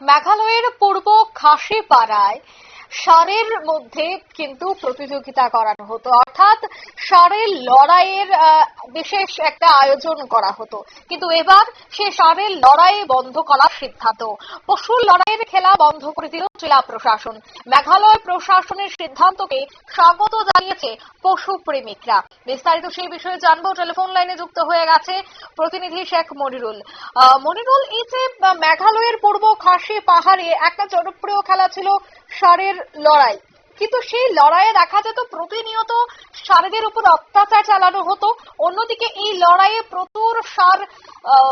মেঘালয়ের পূর্ব খাসিপাড়ায় ষাঁড়ের মধ্যে কিন্তু প্রতিযোগিতা করানো হতো। অর্থাৎ ষাঁড়ের লড়াইয়ের বিশেষ একটা আয়োজন করা হতো। কিন্তু এবার সে ষাঁড়ের লড়াই বন্ধ করার সিদ্ধান্ত। পশুর লড়াইয়ের খেলা বন্ধ করে দিল জেলা প্রশাসন। মেঘালয় প্রশাসনের সিদ্ধান্তকে স্বাগত জানিয়েছে পশু প্রেমিকরা। বিস্তারিত সেই বিষয়ে জানব। টেলিফোন লাইনে যুক্ত হয়ে গেছে প্রতিনিধি শেখ মনিরুল। মনিরুল, এই যে মেঘালয়ের পূর্ব খাসি পাহাড়ে একটা জনপ্রিয় খেলা ছিল ষাঁড়ের লড়াই। কিন্তু সেই লড়াইয়ে দেখা যেত প্রতিনিয়ত ষাঁড়দের উপর অত্যাচার চালানো হতো। অন্যদিকে এই লড়াইয়ে প্রচুর সার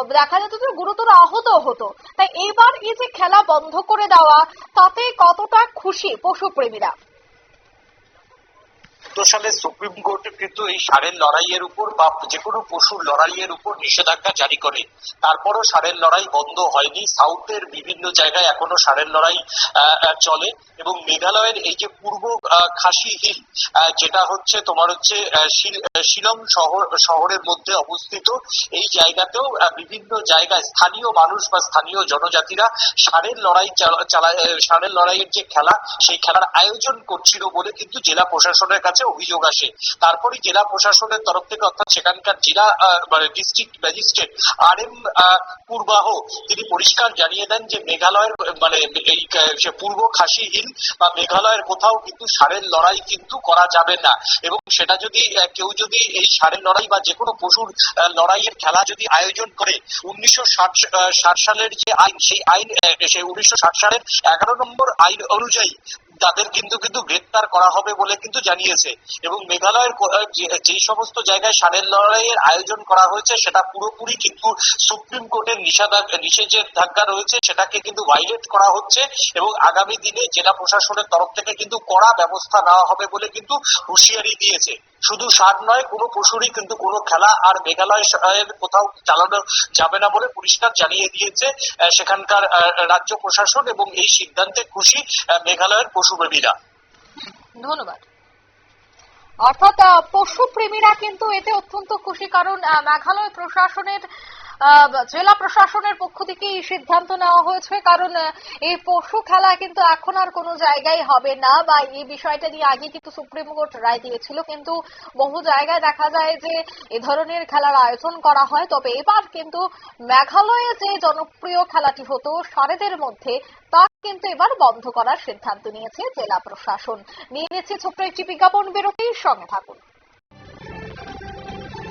দেখা যেত যে গুরুতর আহত হতো। তাই এবার এই যে খেলা বন্ধ করে দেওয়া, তাতে কতটা খুশি পশুপ্রেমীরা? সালে সুপ্রিম কোর্ট কিন্তু এই ষাঁড়ের লড়াইয়ের উপর বা যে কোনো পশুর লড়াইয়ের উপর নিষেধাজ্ঞা জারি করে। তারপরও ষাঁড়ের লড়াই বন্ধ হয়নি। সাউথের বিভিন্ন জায়গায় এখনও ষাঁড়ের লড়াই চলে এবং মেঘালয়ের এই যে পূর্ব খাসি হিল যেটা হচ্ছে তোমার হচ্ছে শিলং শহর, শহরের মধ্যে অবস্থিত, এই জায়গাতেও বিভিন্ন জায়গায় স্থানীয় মানুষ বা স্থানীয় জনজাতিরা ষাঁড়ের লড়াই চালা- ষাঁড়ের লড়াইয়ের যে খেলা, সেই খেলার আয়োজন করছিল বলে কিন্তু জেলা প্রশাসনের কাছে অভিযোগ আসে। তারপরে জেলা প্রশাসনের তরফ থেকে, অর্থাৎ সেখানকার জেলা মানে ডিস্ট্রিক্ট ম্যাজিস্ট্রেট আর এম পূর্বাহ, তিনি পরিষ্কার জানিয়ে দেন যে মেঘালয়ের মানে এই পূর্ব খাসি হিল বা মেঘালয়ের কোথাও কিন্তু ষাঁড়ের লড়াই কিন্তু করা যাবে না। এবং সেটা যদি কেউ যদি এই ষাঁড়ের লড়াই বা যে কোনো পশুর লড়াইয়ের খেলা যদি আয়োজন করে, উনিশশো ষাট সালের যে আইন, সেই আইন সেই উনিশশো ষাট সালের এগারো নম্বর আইন অনুযায়ী তাদের কিন্তু কিন্তু গ্রেপ্তার করা হবে বলে কিন্তু জানিয়েছে। এবং মেঘালয়ের যেই সমস্ত জায়গায় সারের লড়াইয়ের আয়োজন করা হয়েছে, সেটা পুরোপুরি কিন্তু সুপ্রিম কোর্টের নিষেধাজ্ঞা ধাক্কা রয়েছে, সেটাকে কিন্তু ভাইলেট করা হচ্ছে এবং আগামী দিনে জেলা প্রশাসনের তরফ থেকে কিন্তু কড়া ব্যবস্থা নেওয়া হবে বলে কিন্তু হুঁশিয়ারি দিয়েছে। শুধু ষাট নয়, কোনো পশুরই কিন্তু কোনো খেলা আর মেঘালয় কোথাও চালানো যাবে না বলে পরিষ্কার জানিয়ে দিয়েছে সেখানকার রাজ্য প্রশাসন এবং এই সিদ্ধান্তে খুশি মেঘালয়ের পশুপ্রেমীরা। ধন্যবাদ। অর্থাৎ পশুপ্রেমীরা কিন্তু এতে অত্যন্ত খুশি, কারণ মেঘালয় প্রশাসনের জেলা প্রশাসনের পক্ষ থেকে এই সিদ্ধান্ত নেওয়া হয়েছে, কারণ এই পশু খেলা কিন্তু এখন আর কোনো জায়গায় হবে না, বা এই বিষয়টা নিয়ে আগে কিন্তু সুপ্রিম কোর্ট রায় দিয়েছিল, কিন্তু বহু জায়গায় দেখা যায় যে এ ধরনের খেলার আয়োজন করা হয়। তবে এবার কিন্তু মেঘালয়ে যে জনপ্রিয় খেলাটি হতো, সারেদের মধ্যে, তা কিন্তু এবার বন্ধ করার সিদ্ধান্ত নিয়েছে জেলা প্রশাসন। নিয়ে নিচ্ছে ছোট্ট একটি বিজ্ঞাপন, বিরতির সঙ্গে থাকুন।